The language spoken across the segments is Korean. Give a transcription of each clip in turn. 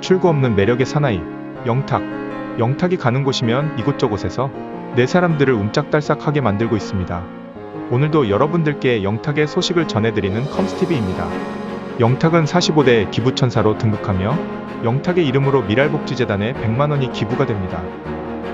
출구 없는 매력의 사나이, 영탁. 영탁이 가는 곳이면 이곳저곳에서 내 사람들을 움짝달싹하게 만들고 있습니다. 오늘도 여러분들께 영탁의 소식을 전해드리는 컴스티비입니다. 영탁은 45대 기부천사로 등극하며 영탁의 이름으로 미랄복지재단에 100만원이 기부가 됩니다.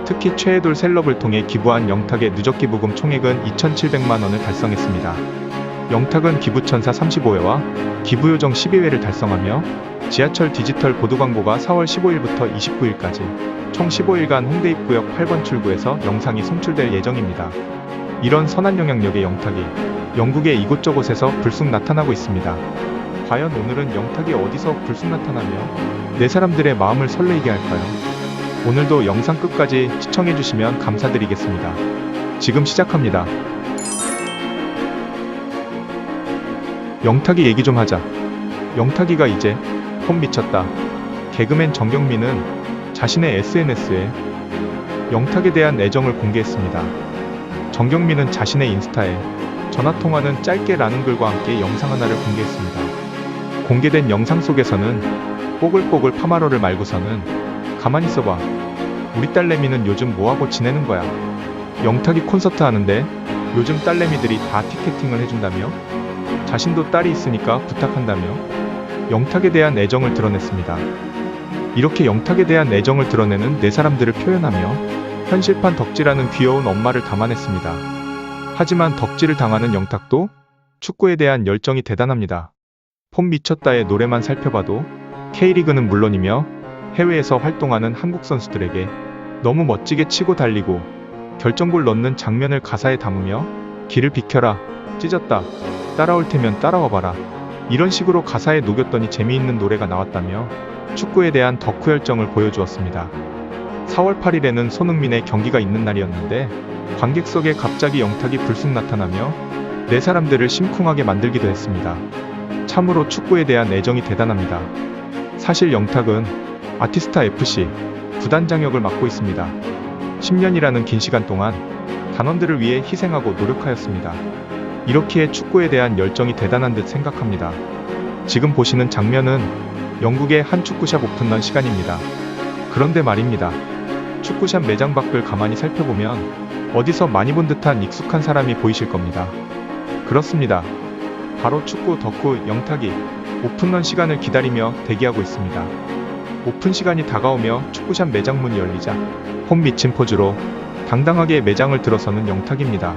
특히 최애돌 셀럽을 통해 기부한 영탁의 누적 기부금 총액은 2,700만원을 달성했습니다. 영탁은 기부천사 35회와 기부요정 12회를 달성하며 지하철 디지털 보도 광고가 4월 15일부터 29일까지 총 15일간 홍대 입구역 8번 출구에서 영상이 송출될 예정입니다. 이런 선한 영향력의 영탁이 영국의 이곳저곳에서 불쑥 나타나고 있습니다. 과연 오늘은 영탁이 어디서 불쑥 나타나며 내 사람들의 마음을 설레이게 할까요? 오늘도 영상 끝까지 시청해주시면 감사드리겠습니다. 지금 시작합니다. 영탁이 얘기 좀 하자. 영탁이가 이제 폼 미쳤다. 개그맨 정경민은 자신의 SNS에 영탁에 대한 애정을 공개했습니다. 정경민은 자신의 인스타에 전화통화는 짧게라는 글과 함께 영상 하나를 공개했습니다. 공개된 영상 속에서는 뽀글뽀글 파마로를 말고서는 가만히 있어봐. 우리 딸내미는 요즘 뭐하고 지내는 거야? 영탁이 콘서트 하는데 요즘 딸내미들이 다 티켓팅을 해준다며? 자신도 딸이 있으니까 부탁한다며? 영탁에 대한 애정을 드러냈습니다. 이렇게 영탁에 대한 애정을 드러내는 네 사람들을 표현하며 현실판 덕질하는 귀여운 엄마를 담아냈습니다. 하지만 덕질을 당하는 영탁도 축구에 대한 열정이 대단합니다. 폼 미쳤다의 노래만 살펴봐도 K리그는 물론이며 해외에서 활동하는 한국 선수들에게 너무 멋지게 치고 달리고 결정골 넣는 장면을 가사에 담으며 길을 비켜라, 찢었다, 따라올 테면 따라와 봐라. 이런 식으로 가사에 녹였더니 재미있는 노래가 나왔다며 축구에 대한 덕후 열정을 보여주었습니다. 4월 8일에는 손흥민의 경기가 있는 날이었는데 관객석에 갑자기 영탁이 불쑥 나타나며 네 사람들을 심쿵하게 만들기도 했습니다. 참으로 축구에 대한 애정이 대단합니다. 사실 영탁은 아티스타 FC 구단장 역을 맡고 있습니다. 10년이라는 긴 시간 동안 단원들을 위해 희생하고 노력하였습니다. 이렇기에 축구에 대한 열정이 대단한 듯 생각합니다. 지금 보시는 장면은 영국의 한 축구샵 오픈런 시간입니다. 그런데 말입니다. 축구샵 매장 밖을 가만히 살펴보면 어디서 많이 본 듯한 익숙한 사람이 보이실 겁니다. 그렇습니다. 바로 축구 덕후 영탁이 오픈런 시간을 기다리며 대기하고 있습니다. 오픈 시간이 다가오며 축구샵 매장 문이 열리자 폼 미친 포즈로 당당하게 매장을 들어서는 영탁입니다.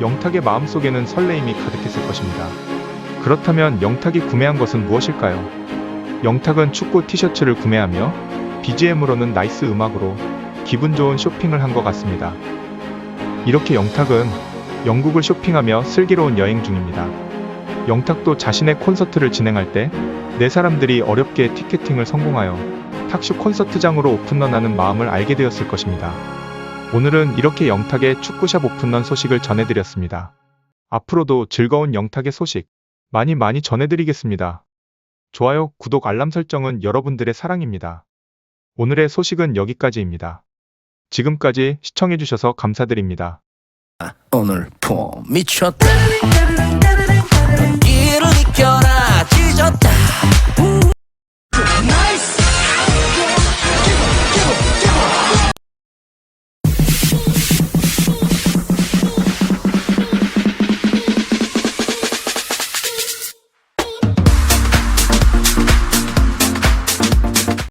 영탁의 마음속에는 설레임이 가득했을 것입니다. 그렇다면 영탁이 구매한 것은 무엇일까요? 영탁은 축구 티셔츠를 구매하며 BGM으로는 나이스 음악으로 기분 좋은 쇼핑을 한 것 같습니다. 이렇게 영탁은 영국을 쇼핑하며 슬기로운 여행 중입니다. 영탁도 자신의 콘서트를 진행할 때네 사람들이 어렵게 티켓팅을 성공하여 탁쇼 콘서트장으로 오픈런하는 마음을 알게 되었을 것입니다. 오늘은 이렇게 영탁의 축구샵 오픈런 소식을 전해드렸습니다. 앞으로도 즐거운 영탁의 소식 많이 많이 전해드리겠습니다. 좋아요, 구독, 알람 설정은 여러분들의 사랑입니다. 오늘의 소식은 여기까지입니다. 지금까지 시청해주셔서 감사드립니다. 오늘 폼 미쳤다 이를 이겨라 찢었다